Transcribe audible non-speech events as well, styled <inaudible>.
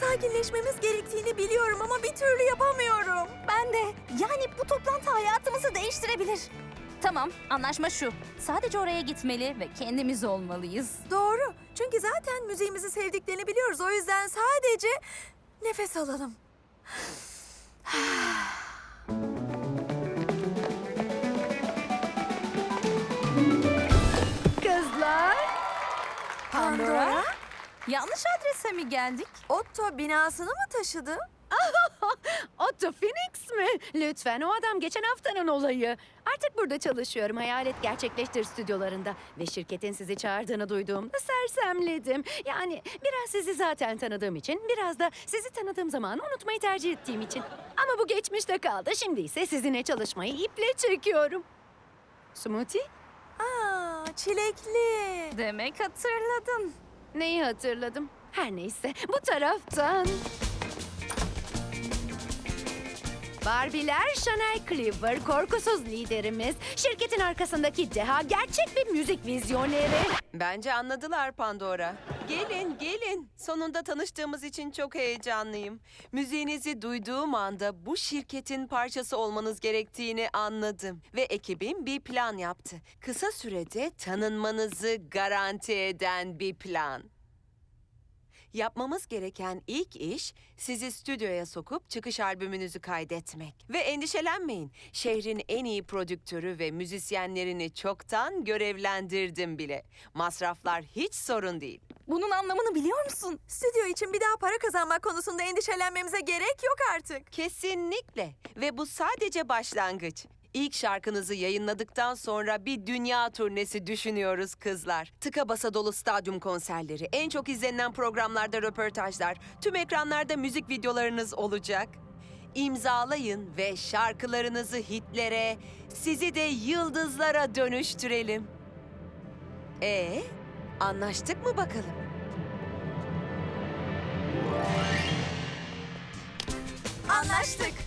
Sakinleşmemiz gerektiğini biliyorum ama bir türlü yapamıyorum. Ben de. Yani bu toplantı hayatımızı değiştirebilir. Tamam, anlaşma şu. Sadece oraya gitmeli ve kendimiz olmalıyız. Doğru. Çünkü zaten müziğimizi sevdiklerini biliyoruz. O yüzden sadece nefes alalım. Kızlar. Pandora? Yanlış adrese mi geldik? Otto binasını mı taşıdı? <laughs> Otto Phoenix mi? Lütfen o adam geçen haftanın olayı. Artık burada çalışıyorum Hayalet Gerçekleştir stüdyolarında. Ve şirketin sizi çağırdığını duyduğumda sersemledim. Yani biraz sizi zaten tanıdığım için, biraz da sizi tanıdığım zamanı unutmayı tercih ettiğim için. Ama bu geçmişte kaldı. Şimdi ise sizinle çalışmayı iple çekiyorum. Smoothie? Aa, çilekli. Demek hatırladın. Neyi hatırladım? Her neyse bu taraftan. Barbiler Chanel Cleaver, korkusuz liderimiz. Şirketin arkasındaki deha gerçek bir müzik vizyoneri. Bence anladılar Pandora. Gelin, gelin. Sonunda tanıştığımız için çok heyecanlıyım. Müziğinizi duyduğum anda bu şirketin parçası olmanız gerektiğini anladım. Ve ekibim bir plan yaptı. Kısa sürede tanınmanızı garanti eden bir plan. Yapmamız gereken ilk iş sizi stüdyoya sokup çıkış albümünüzü kaydetmek. Ve endişelenmeyin. Şehrin en iyi prodüktörü ve müzisyenlerini çoktan görevlendirdim bile. Masraflar hiç sorun değil. Bunun anlamını biliyor musun? Stüdyo için bir daha para kazanmak konusunda endişelenmemize gerek yok artık. Kesinlikle. Ve bu sadece başlangıç. İlk şarkınızı yayınladıktan sonra bir dünya turnesi düşünüyoruz kızlar. Tıka basa dolu stadyum konserleri, en çok izlenen programlarda röportajlar, tüm ekranlarda müzik videolarınız olacak. İmzalayın ve şarkılarınızı hitlere, sizi de yıldızlara dönüştürelim. E, anlaştık mı bakalım? Anlaştık.